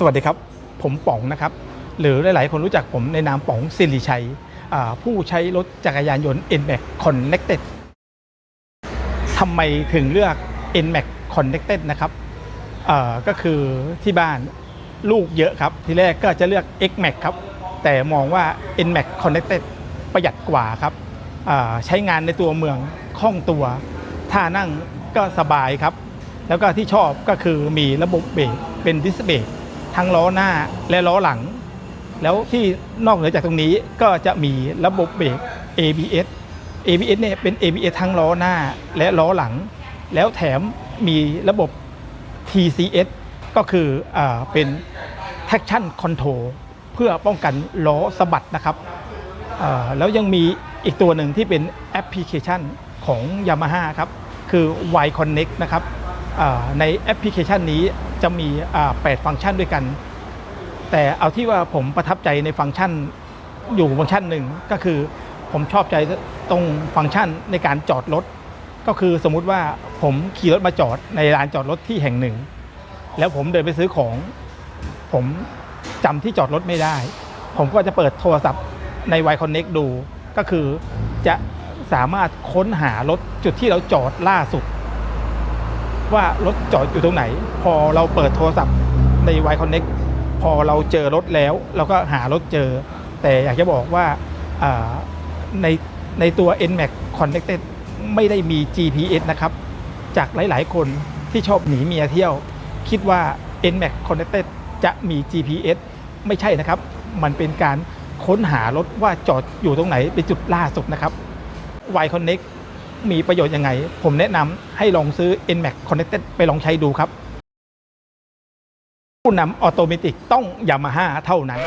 สวัสดีครับ ผมป๋องนะครับ หรือหลาย ๆ คนรู้จักผมในนามป๋องสิริชัย ผู้ใช้รถจักรยานยนต์ NMAX Connected ทำไมถึงเลือก NMAX Connected นะครับก็คือที่บ้านลูกเยอะครับ ทีแรกก็จะเลือก XMAX ครับ แต่มองว่า NMAX Connected ประหยัดกว่าครับใช้งานในตัวเมืองคล่องตัวท่านั่งก็สบายครับ แล้วก็ที่ชอบก็คือมีระบบเบรกเป็นดิสเบรก ทั้งล้อหน้าและล้อหลัง แล้วที่นอกเหนือจากตรงนี้ก็จะมีระบบเบรก ABS ABS เนี่ยเป็น ABS ทั้งล้อหน้าและล้อหลัง แล้วแถมมีระบบ TCS ก็คืออเป็น traction control เพื่อป้องกันล้อสะบัดนะครับ แล้วยังมีอีกตัวหนึ่งที่เป็นแอปพลิเคชันของ Yamaha ครับ คือ Y Connect นะครับในแอปพลิเคชันนี้ จะมีอ่า8ฟังก์ชันด้วยกัน แต่เอาที่ว่าผมประทับใจในฟังก์ชันอยู่ฟังก์ชันหนึ่งก็คือผมชอบใจตรงฟังก์ชันในการจอดรถ ก็คือสมมุติว่าผมขี่รถมาจอดในลานจอดรถที่แห่งหนึ่ง แล้วผมเดินไปซื้อของ ผมจำที่จอดรถไม่ได้ ผมก็จะเปิดโทรศัพท์ใน Y Connect ดู ก็คือจะสามารถค้นหารถจุดที่เราจอดล่าสุด ว่ารถจอดอยู่ตรงไหน พอเราเปิดโทรศัพท์ใน Y Connect พอเราเจอรถแล้วเราก็หารถเจอ แต่อยากจะบอกว่าาในในตัว NMAX Connected ไม่ได้มี GPS นะครับ จากหลาย ๆ คนที่ชอบหนีเมียเที่ยว คิดว่า NMAX Connected จะมี GPS ไม่ใช่นะครับ มันเป็นการค้นหารถว่าจอดอยู่ตรงไหนเป็นจุดล่าสุดนะครับ Y Connect มีประโยชน์ยังไง ผมแนะนำให้ลองซื้อ NMAX Connected ไปลองใช้ดูครับ ผู้นำออโตเมติกต้องยามาฮ่าเท่านั้น